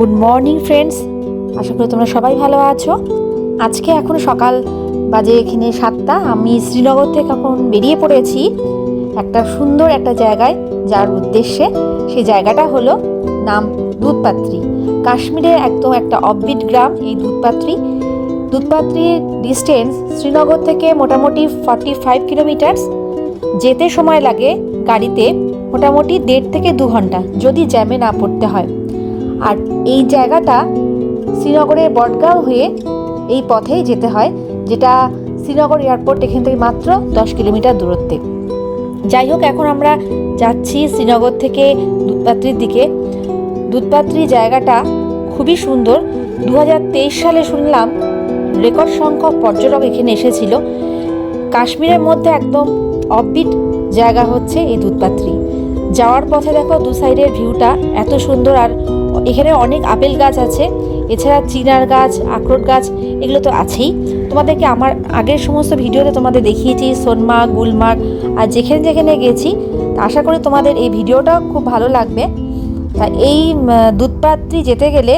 Good morning friends আশা করি তোমরা সবাই ভালো আছো। আজকে এখন সকাল বাজে এখানে সাতটা। আমি শ্রীনগর থেকে এখন বেরিয়ে পড়েছি একটা সুন্দর একটা জায়গায়, যার উদ্দেশ্যে সেই জায়গাটা হলো নাম দুধপাত্রি। কাশ্মীরের একদম একটা অববিট গ্রাম এই দুধপাত্রি। দুধপাত্রির ডিস্টেন্স শ্রীনগর থেকে মোটামুটি ফর্টি ফাইভ কিলোমিটার্স যেতে সময় লাগে গাড়িতে মোটামুটি দেড় থেকে দু ঘণ্টা, যদি জ্যামে না পড়তে হয়। আর এই জায়গাটা শ্রীনগরের বটগাঁও হয়ে এই পথেই যেতে হয়, যেটা শ্রীনগর এয়ারপোর্ট এখান থেকে মাত্র দশ কিলোমিটার দূরত্বে। যাই হোক, এখন আমরা যাচ্ছি শ্রীনগর থেকে দুধপাত্রির দিকে। দুধপাত্রি জায়গাটা খুবই সুন্দর। দু হাজার তেইশ সালে শুনলাম রেকর্ড সংখ্যক পর্যটক এখানে এসেছিল। কাশ্মীরের মধ্যে একদম অফবিট জায়গা হচ্ছে এই দুধপাত্রি। যাওয়ার পথে দেখো দু সাইডের ভিউটা এত সুন্দর আর এখানে অনেক আপেল গাছ আছে, এছাড়া চিনার গাছ, আখরোট গাছ, এগুলো তো আছেই। তোমাদেরকে আমার আগের সমস্ত ভিডিওতে তোমাদের দেখিয়েছি সোনমার্গ গুলমার্গ, আর যেখানে যেখানে গেছি, আশা করি তোমাদের এই ভিডিওটা খুব ভালো লাগবে। তা এই দুধপাত্রি যেতে গেলে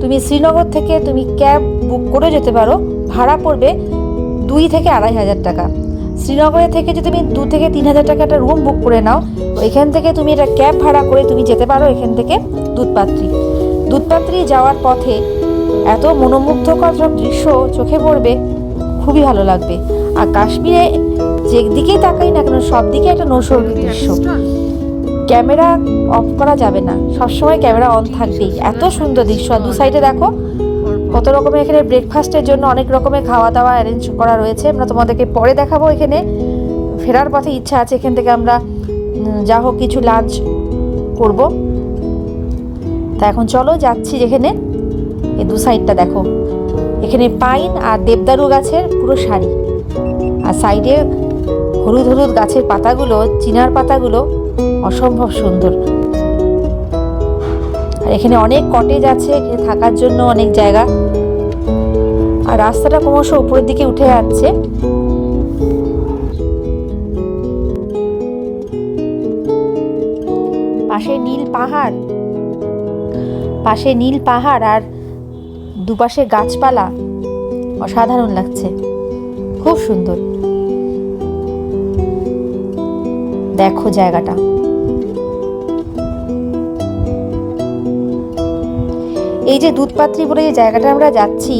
তুমি শ্রীনগর থেকে তুমি ক্যাব বুক করে যেতে পারো। ভাড়া পড়বে দুই থেকে আড়াই হাজার টাকা। শ্রীনগরে থেকে যদি তুমি দু থেকে তিন হাজার টাকা একটা রুম বুক করে নাও এখান থেকে তুমি একটা ক্যাব ভাড়া করে তুমি যেতে পারো এখান থেকে দুধপাত্রি। দুধপাত্রি যাওয়ার পথে এত মনোমুগ্ধকর সব দৃশ্য চোখে পড়বে খুবই ভালো লাগবে। আর কাশ্মীরে যেদিকেই তাকাই না কেন সব দিকে একটা নৈসর্গিক দৃশ্য। ক্যামেরা অফ করা যাবে না। সবসময় ক্যামেরা অন থাকবেই। এত সুন্দর দৃশ্য। আর দু সাইডে দেখো কত রকমের এখানে ব্রেকফাস্টের জন্য অনেক রকমের খাওয়া দাওয়া অ্যারেঞ্জ করা রয়েছে। আমরা তোমাদেরকে পরে দেখাবো এখানে। ফেরার পথে ইচ্ছা আছে এখান থেকে আমরা যা হোক কিছু লাঞ্চ করব। তা এখন চলো যাচ্ছি যেখানে, এই দু সাইডটা দেখো। এখানে পাইন আর দেবদারু গাছের পুরো সারি। আর সাইডে হলুদ হলুদ গাছের পাতাগুলো, চিনার পাতাগুলো অসম্ভব সুন্দর। এখানে অনেক কটেজ আছে, এখানে থাকার জন্য অনেক জায়গা। আর রাস্তাটা ক্রমশ উপরের দিকে উঠে যাচ্ছে। পাশে নীল পাহাড়। পাশে নীল পাহাড় আর দুপাশে গাছপালা। অসাধারণ লাগছে। খুব সুন্দর। দেখো জায়গাটা। এই যে দুধপাত্রী বলে যে জায়গাটা আমরা যাচ্ছি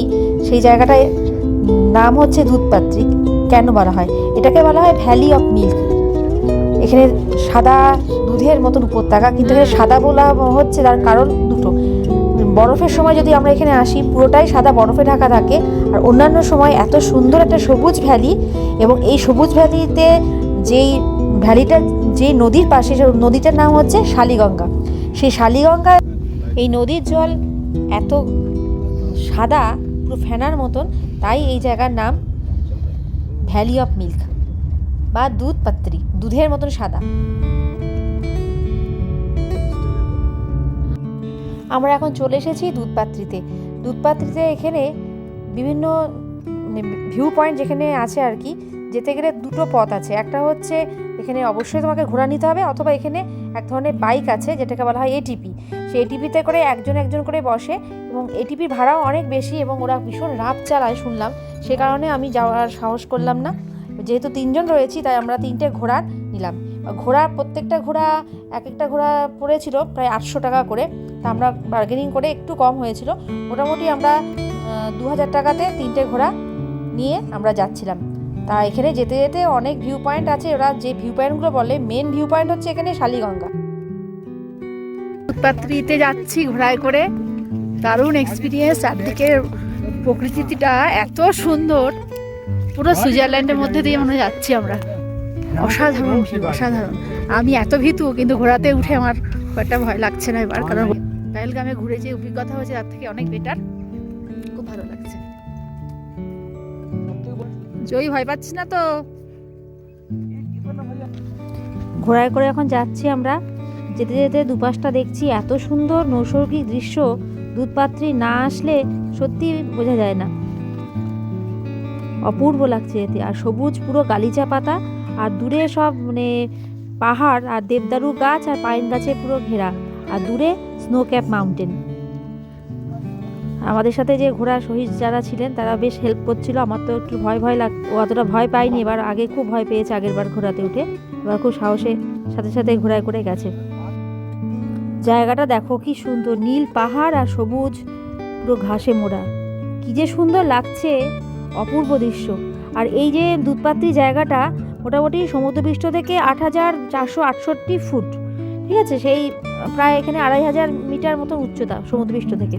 সেই জায়গাটায় নাম হচ্ছে দুধপাত্রি। কেন বলা হয়? এটাকে বলা হয় ভ্যালি অফ মিল্ক। এখানে সাদা দুধের মতন উপত্যকা কিন্তু এখানে সাদা বলা হচ্ছে তার কারণ দুটো। বরফের সময় যদি আমরা এখানে আসি পুরোটাই সাদা বরফে ঢাকা থাকে আর অন্যান্য সময় এত সুন্দর একটা সবুজ ভ্যালি এবং এই সবুজ ভ্যালিতে যেই ভ্যালিটা যে নদীর পাশে সে নদীটার নাম হচ্ছে শালিগঙ্গা। সেই শালিগঙ্গা এই নদীর জল এত সাদা, পুরো ফেনার মতন, তাই এই জায়গার নাম ভ্যালি অফ মিল্ক বা দুধ পাত্রি, দুধের মতন সাদা। আমরা এখন চলে এসেছি দুধপাত্রিতে দুধপাত্রিতে এখানে বিভিন্ন ভিউ পয়েন্ট যেখানে আছে আর কি, যেতে গেলে দুটো পথ আছে। একটা হচ্ছে এখানে অবশ্যই তোমাকে ঘোরা নিতে হবে, অথবা এখানে এক ধরনের বাইক আছে, যেটাকে বলা হয় এটিপি সেই এটিপিতে করে একজন একজন করে বসে এবং এটিপির ভাড়াও অনেক বেশি এবং ওরা ভীষণ রাত চালায় শুনলাম। সে কারণে আমি যাওয়ার সাহস করলাম না। যেহেতু তিনজন রয়েছি, তাই আমরা তিনটে ঘোড়ার নিলাম। ঘোড়া প্রত্যেকটা ঘোড়া এক একটা ঘোড়া পড়েছিল প্রায় আটশো টাকা করে। তা আমরা বার্গেনিং করে একটু কম হয়েছিল। মোটামুটি আমরা দু হাজার টাকাতে তিনটে ঘোড়া নিয়ে আমরা যাচ্ছিলাম। তা এখানে যেতে যেতে অনেক ভিউ পয়েন্ট আছে। ওরা যে ভিউ পয়েন্টগুলো বলে মেন ভিউ পয়েন্ট হচ্ছে এখানে শালিগঙ্গা। পাত্রিতে যাচ্ছি ঘোড়ায় করে। দারুণ এক্সপিরিয়েন্স চারদিকে প্রকৃতিটা এত সুন্দর। পুরো সুইজারল্যান্ডের মধ্যে দিয়ে মনে যাচ্ছি আমরা। অসাধারণ অসাধারণ। আমি এত ভীতু, কিন্তু ঘোড়াতে উঠে আমার একটা ভয় লাগছে না এবার, কারণ পেহেলগামে ঘুরে যে অভিজ্ঞতা হয়েছে, তার থেকে অনেক বেটার খুব ভালো লাগছে। জয়ী, ভয় পাচ্ছিস না তো? ঘোড়ায় করে এখন যাচ্ছি আমরা। যেতে যেতে দুপাশটা দেখছি এত সুন্দর নৈসর্গিক দৃশ্য, দুধপাত্রি না আসলে সত্যি বোঝা যায় না। অপূর্ব লাগছে এতে, আর সবুজ পুরো গালিচা পাতা, আর দূরে সব মানে পাহাড়, আর দেবদারু গাছ, আর পাইন গাছে পুরো ঘেরা, আর দূরে স্নো ক্যাপ মাউন্টেন আমাদের সাথে যে ঘোড়া শহীদ যারা ছিলেন, তারা বেশ হেল্প করছিল, আমার তো একটু ভয় ভয় লাগ অতটা ভয় পাইনি এবার আগে খুব ভয় পেয়েছে আগের বার ঘোড়াতে উঠে, এবার খুব সাহসে সাথে সাথে ঘোড়ায় করে গেছে। জায়গাটা দেখো কি সুন্দর, নীল পাহাড় আর সবুজ পুরো ঘাসে মোড়া। কি যে সুন্দর লাগছে, অপূর্ব দৃশ্য। আর এই যে দুধপাত্রি জায়গাটা মোটামুটি সমুদ্রপৃষ্ঠ থেকে আট হাজার চারশো আটষট্টি ফুট, ঠিক আছে? সেই, প্রায় এখানে আড়াই হাজার মিটার মতো উচ্চতা সমুদ্রপৃষ্ঠ থেকে।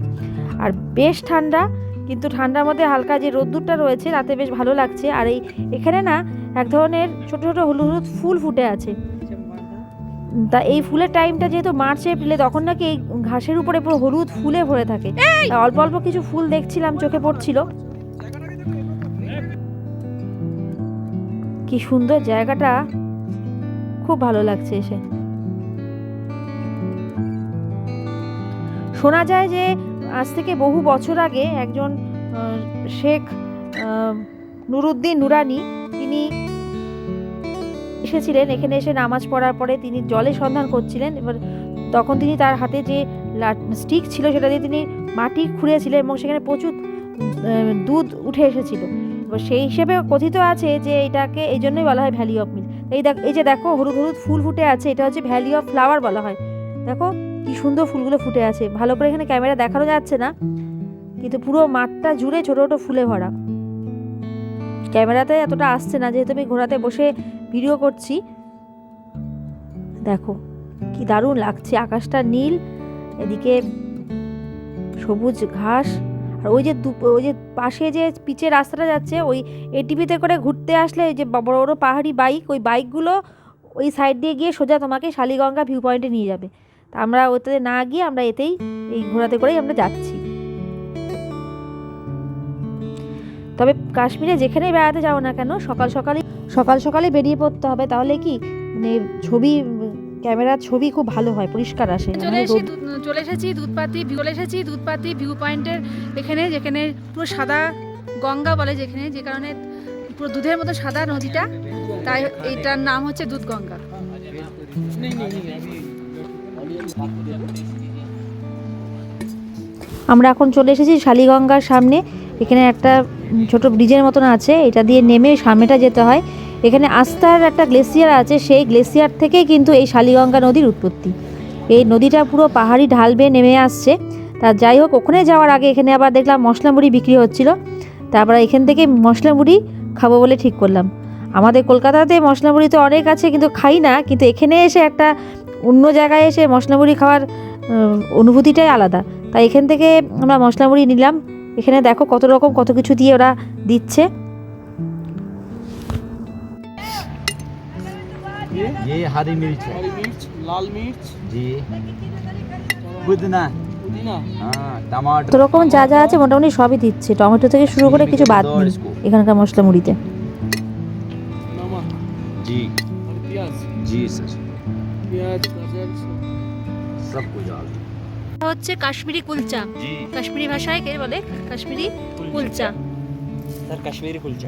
আর বেশ ঠান্ডা, কিন্তু ঠান্ডার মধ্যে হালকা যে রোদ্দুরটা রয়েছে, তাতে বেশ ভালো লাগছে। আর এই, এখানে না, এক ধরনের ছোটো ছোটো হলুদ হলুদ ফুল ফুটে আছে। তা এই ফুলের টাইমটা যেহেতু মার্চ এপ্রিলে তখন নাকি এই ঘাসের উপরে পুরো হলুদ ফুলে ভরে থাকে। অল্প অল্প কিছু ফুল দেখছিলাম চোখে পড়ছিল। কি সুন্দর জায়গাটা। খুব ভালো লাগছে এসে। শোনা যায় যে আজ থেকে বহু বছর আগে একজন শেখ নুরুদ্দিন নুরানি তিনি এসেছিলেন, এখানে এসে নামাজ পড়ার পরে তিনি জলে সন্ধান করছিলেন এবার তখন তিনি তার হাতে যে স্টিক ছিল সেটা দিয়ে তিনি মাটি খুঁড়েছিলেন এবং সেখানে প্রচুর দুধ উঠে এসেছিল। এবার সেই হিসেবে কথিত আছে যে এটাকে, এই জন্যই বলা হয় ভ্যালি অফ মিল এই দেখ, এই যে দেখো হলুদ হলুদ ফুল ফুটে আছে, এটা হচ্ছে ভ্যালি অফ ফ্লাওয়ার বলা হয়। দেখো কি সুন্দর ফুলগুলো ফুটে আছে। ভালো করে এখানে ক্যামেরা দেখানো যাচ্ছে না, কিন্তু পুরো মাঠটা জুড়ে ছোটো ছোটো ফুলে ভরা। ক্যামেরাতে এতটা আসছে না, যেহেতু আমি ঘোড়াতে বসে ভিডিও করছি। দেখো, কি দারুণ লাগছে, আকাশটা নীল, এদিকে সবুজ ঘাস, আর ওই যে ওই যে পাশে যে পিচের রাস্তাটা যাচ্ছে, ওই এটিভিতে করে ঘুরতে আসলে ওই যে বড় বড় পাহাড়ি বাইক ওই বাইকগুলো ওই সাইড দিয়ে গিয়ে সোজা তোমাকে শালিগঙ্গা ভিউ পয়েন্টে নিয়ে যাবে। তা আমরা ওতে না গিয়ে আমরা এতেই, এই ঘোড়াতে করেই আমরা যাচ্ছি। তবে কাশ্মীরে যেখানেই বেড়াতে যাও না কেন সকাল সকালে সকাল সকালে বেরিয়ে পড়তে হবে। তাহলে কি মানে ছবি ক্যামেরার ছবি খুব ভালো হয় পরিষ্কার আসে। চলে মানে এসেছি চলে এসেছি দুধপাতি চলে এসেছি দুধপাতি ভিউ পয়েন্টের এখানে যেখানে পুরো সাদা গঙ্গা বলে যেখানে যে কারণে পুরো দুধের মতো সাদা নদীটা। তাই এইটার নাম হচ্ছে দুধ গঙ্গা। আমরা এখন চলে এসেছি শালিগঙ্গার সামনে। এখানে একটা ছোট ব্রিজের মতন আছে, এটা দিয়ে নেমে সামনেটা যেতে হয়। এখানে আস্তার একটা গ্লেসিয়ার আছে, সেই গ্লেসিয়ার থেকেই কিন্তু এই শালিগঙ্গা নদীর উৎপত্তি। এই নদীটা পুরো পাহাড়ি ঢাল বেয়ে নেমে আসছে। তা যাই হোক, ওখানে যাওয়ার আগে এখানে আবার দেখলাম মশলা মুড়ি বিক্রি হচ্ছিল। তারপরে এখান থেকে মশলা মুড়ি খাব বলে ঠিক করলাম। আমাদের কলকাতাতে মশলা মুড়ি তো অনেক আছে কিন্তু খাই না, কিন্তু এখানে এসে একটা অন্য জায়গায় এসে মশলা মুড়ি খাওয়ার অনুভূতিটাই আলাদা। তাই এখান থেকে আমরা মশলা মুড়ি নিলাম। এখানে দেখো কত রকম কত কিছু দিয়ে ওরা দিচ্ছে ये हरी मिर्च है हरी मिर्च लाल मिर्च जी पुदीना पुदीना हाँ टमाटर কত রকম যা যা আছে মোটামুটি সবই দিচ্ছে টমেটো থেকে শুরু করে কিছু বাদ নেই এখানকার মশলা মুড়িতে नमक जी और प्याज जी सर प्याज হচ্ছে কাশ্মীরি কুলচা। কাশ্মীরি ভাষায় কে বলে? কাশ্মীরি কুলচা। স্যার কাশ্মীরি কুলচা।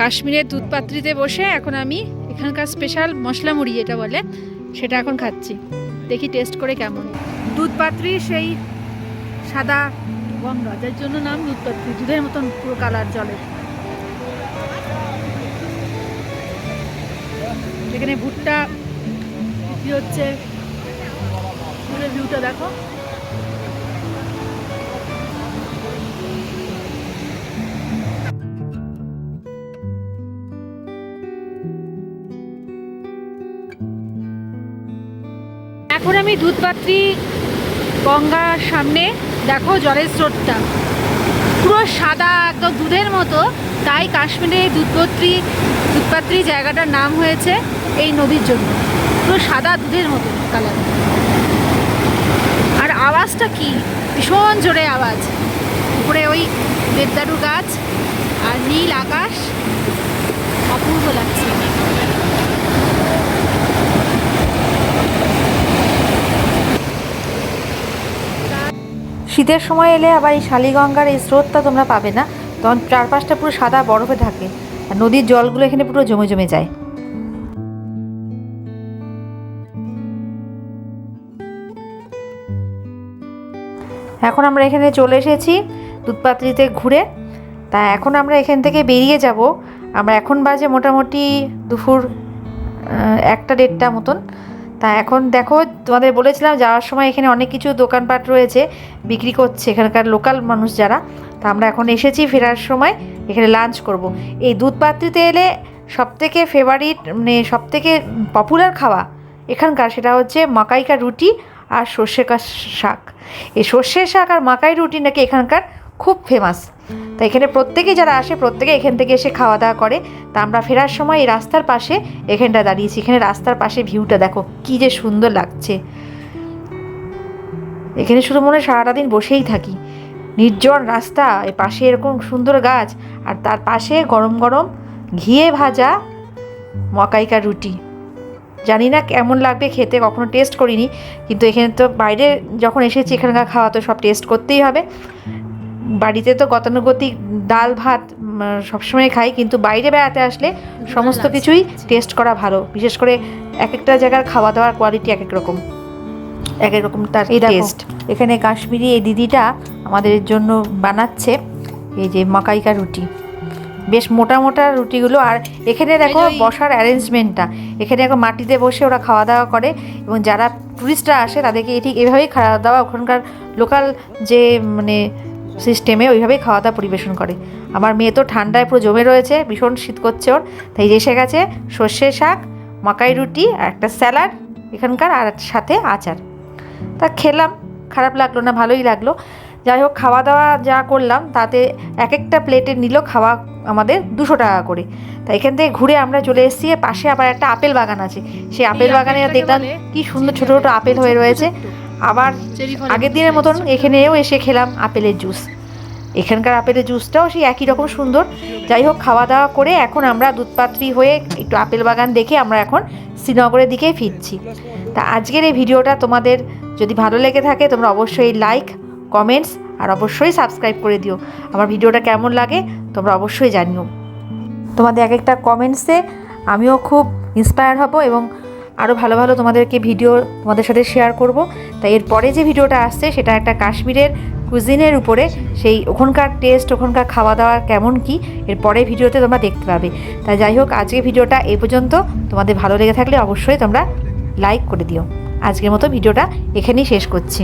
কাশ্মীরের দুধ পাত্রিতে বসে এখন আমি এখানকার স্পেশাল মশলা মুড়ি এটা বলে সেটা এখন খাচ্ছি। দেখি টেস্ট করে কেমন। দুধ পাত্রি সেই সাদা গঙ্গা যার জন্য নাম দুধ পাত্রি দুধের মতন পুরো কালার জলে। এখানে ভুট্টা হচ্ছে দূরের ভিউটা দেখো। এখন আমি দুধপাত্রি গঙ্গার সামনে, দেখো জলের স্রোতটা। পুরো সাদা একদম দুধের মতো, তাই কাশ্মীরে দুধপাত্রি দুধপাত্রি জায়গাটার নাম হয়েছে এই নদীর জন্য। পুরো সাদা দুধের মতো কালার আওয়াজটা কি? ভীষণ জোরে আওয়াজ। উপরে ওই দেবদারু গাছ আর নীল আকাশ। অপূর্ব লাগছে। শীতের সময় এলে আবার এই শালিগঙ্গার এই স্রোতটা তোমরা পাবে না। তখন চারপাশটা পুরো সাদা বরফে থাকে। আর নদীর জলগুলো এখানে পুরো জমে জমে যায়। এখন আমরা এখানে চলে এসেছি দুধপাত্রিতে ঘুরে। তা এখন আমরা এখান থেকে বেরিয়ে যাব। আমরা এখন বাজে মোটামুটি দুপুর একটা দেড়টা মতন। তা এখন দেখো, তোমাদের বলেছিলাম যাওয়ার সময় এখানে অনেক কিছু দোকানপাট রয়েছে, বিক্রি করছে এখানকার লোকাল মানুষ যারা। তা আমরা এখন এসেছি ফেরার সময়, এখানে লাঞ্চ করব। এই দুধপাত্রিতে এলে সবথেকে ফেভারিট মানে সবথেকে পপুলার খাওয়া এখানকার সেটা হচ্ছে মাকাইকা রুটি আর সর্ষে শাক। এই সর্ষে শাক আর মাকাই রুটি নাকি এখানকার খুব ফেমাস তা এখানে প্রত্যেকেই যারা আসে, প্রত্যেকে এখান থেকে এসে খাওয়া দাওয়া করে। তা আমরা ফেরার সময় এই রাস্তার পাশে এখানটা দাঁড়িয়েছি। এখানে রাস্তার পাশে ভিউটা দেখো, কি যে সুন্দর লাগছে। এখানে শুধু মনে সারাটা দিন বসেই থাকি। নির্জন রাস্তা, এ পাশে এরকম সুন্দর গাছ, আর তার পাশে গরম গরম ঘিয়ে ভাজা মকাইকা রুটি। জানি না কেমন লাগবে খেতে কখনো টেস্ট করিনি কিন্তু এখানে তো বাইরে যখন এসেছি এখানকার খাওয়া তো সব টেস্ট করতেই হবে। বাড়িতে তো গতানুগতিক ডাল ভাত সবসময় খাই কিন্তু বাইরে বেড়াতে আসলে সমস্ত কিছুই টেস্ট করা ভালো। বিশেষ করে এক একটা জায়গার খাওয়া দাওয়ার কোয়ালিটি এক এক রকম। এক এক রকম তার টেস্ট এখানে কাশ্মীরি এই দিদিটা আমাদের জন্য বানাচ্ছে এই যে মাকাইকা রুটি। বেশ মোটা মোটা রুটিগুলো। আর এখানে দেখো বসার অ্যারেঞ্জমেন্টটা এখানে এখন মাটিতে বসে ওরা খাওয়া দাওয়া করে এবং যারা টুরিস্টরা আসে তাদেরকে ঠিক এভাবেই খাওয়া দাওয়া ওখানকার লোকাল যে মানে সিস্টেমে ওইভাবেই খাওয়া দাওয়া পরিবেশন করে। আমার মেয়ে তো ঠান্ডায় পুরো জমে রয়েছে ভীষণ শীত করছে ওর। তাই এসে গেছে সর্ষে শাক মাকাই রুটি আর একটা স্যালাড এখানকার আর সাথে আচার। তা খেলাম খারাপ লাগল না ভালোই লাগল। যাই হোক খাওয়া দাওয়া যা করলাম তাতে এক একটা প্লেটে নিল খাওয়া আমাদের দুশো টাকা করে। তা এখান থেকে ঘুরে আমরা চলে এসেছি পাশে আবার একটা আপেল বাগান আছে। সেই আপেল বাগানে দেখলাম কি সুন্দর ছোটো ছোটো আপেল হয়ে রয়েছে। আবার আগের দিনের মতন এখানেও এসে খেলাম আপেলের জুস। এখানকার আপেলের জুসটাও সেই একই রকম সুন্দর। যাই হোক খাওয়া দাওয়া করে এখন আমরা দুধপাত্রি হয়ে একটু আপেল বাগান দেখে আমরা এখন শ্রীনগরের দিকে ফিরছি। তা আজকের এই ভিডিওটা তোমাদের যদি ভালো লেগে থাকে তোমরা অবশ্যই লাইক কমেন্টস আর অবশ্যই সাবস্ক্রাইব করে দিও। আমার ভিডিওটা কেমন লাগে তোমরা অবশ্যই জানিও। তোমাদের এক একটা কমেন্টসে আমিও খুব ইন্সপায়ার হব এবং আরও ভালো ভালো তোমাদেরকে ভিডিও তোমাদের সাথে শেয়ার করব। তাই এর পরে যে ভিডিওটা আসছে সেটা একটা কাশ্মীরের কুজিনের উপরে। সেই ওখানকার টেস্ট ওখানকার খাওয়া দাওয়া কেমন কি, এর পরে ভিডিওতে তোমরা দেখতে পাবে। তাই যাই হোক, আজকে ভিডিওটা এ পর্যন্ত। তোমাদের ভালো লেগে থাকলে অবশ্যই তোমরা লাইক করে দিও। আজকের মতো ভিডিওটা এখানেই শেষ করছি।